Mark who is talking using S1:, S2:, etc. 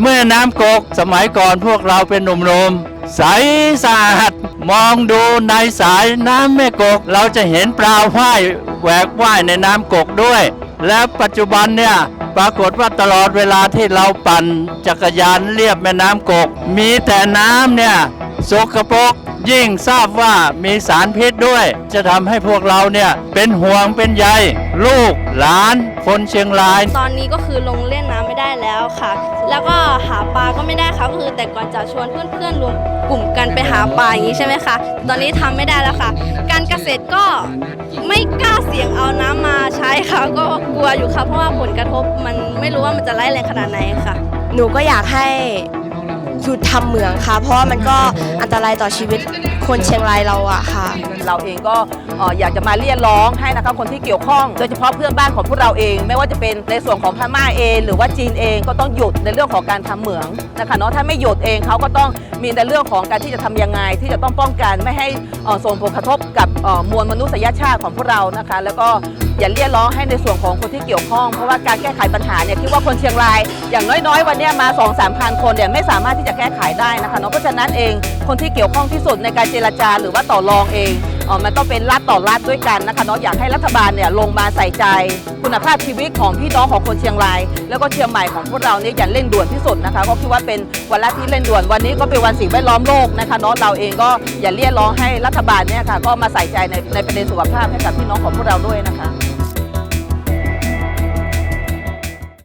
S1: เมื่อน้ำกกสมัยก่อนพวกเราเป็นหนุ่มๆใสสะอาดมองดูในสายน้ำแม่กก เราจะเห็นปลาว่ายแหวกว่ายในน้ำกกด้วย และปัจจุบันเนี่ยปรากฏว่าตลอดเวลาที่เราปั่นจักรยานเลียบแม่น้ำกก มีแต่น้ำเนี่ยสกปรกยิ่งทราบว่ามีสารพิษด้วย จะทำให้พวกเราเนี่ยเป็นห่วงเป็นใย ลูกหลานคนเชียงราย
S2: ตอนนี้ก็คือลงเล่นน้ำไม่ได้แล้วค่ะ แล้วก็หาปลาก็ไม่ได้ค่ะก็คือแต่ก่อนจะชวนเพื่อนๆรวมกลุ่มกันไปหาปลาอย่างนี้ใช่ไหมคะ ตอนนี้ทำไม่ได้แล้วค่ะ การเกษตรก็ไม่กล้าเสี่ยงเอาน้ำมาใช้ค่ะ ก็กลัวอยู่ค่ะเพราะว่าผลกระทบมันไม่รู้ว่ามันจะร้ายแรงขนาดไหนค่ะ
S3: หนูก็อยากให้หยุ ดทำเหมืองค่ะ เพราะว่ามันก็อันตรายต่อชีวิตคนเชียงรายเราอะค่ะ
S4: เราเองก็อยากจะมาเรียกร้องให้นะคะคนที่เกี่ยวข้อง โดยเฉพาะเพื่อนบ้านของพวกเราเอง ไม่ว่าจะเป็นในส่วนของพม่าเอง หรือว่าจีนเองก็ต้องหยุดในเรื่องของการทำเหมืองนะคะเนาะถ้าไม่หยุดเองเขาก็ต้องมีในเรื่องของการที่จะทำยังไง ที่จะต้องป้องกันไม่ให้ส่งผลกระทบกับมวลมนุษยชาติของพวกเรานะคะ แล้วก็ อย่าเรียกร้องให้ในส่วนของคนที่เกี่ยวข้อง เพราะว่าการแก้ไขปัญหาเนี่ยคิดว่าคนเชียงราย อย่างน้อยๆ วันนี้มา 2 3 0 0 0 คนเนี่ยไม่สามารถที่จะแก้ไขได้นะคะเนาะเพราะฉะนั้นเองคนที่เกี่ยวข้องที่สุดในการเจรจาหรือว่าต่อรองเองเออมันต้องเป็นรัฐต่อรัฐด้วยกันนะคะเนาะอยากให้รัฐบาลเนี่ยลงมาใส่ใจ คุณภาพชีวิตของพี่น้องของคนเชียงราย แล้วก็เชียงใหม่ของพวกเราเนี่ยอย่างเร่งด่วนที่สุดนะคะก็คิดว่าเป็นวันละที่เร่งด่วนวันนี้ก็เป็นวันสิ่งแวดล้อมโลกนะคะเนาะเราเองก็อย่าเรียกร้องให้รัฐบาลเนี่ยค่ะก็มาใส่ใจในในประเด็นสุขภาพให้กับพี่น้องของพวกเราด้วยนะคะ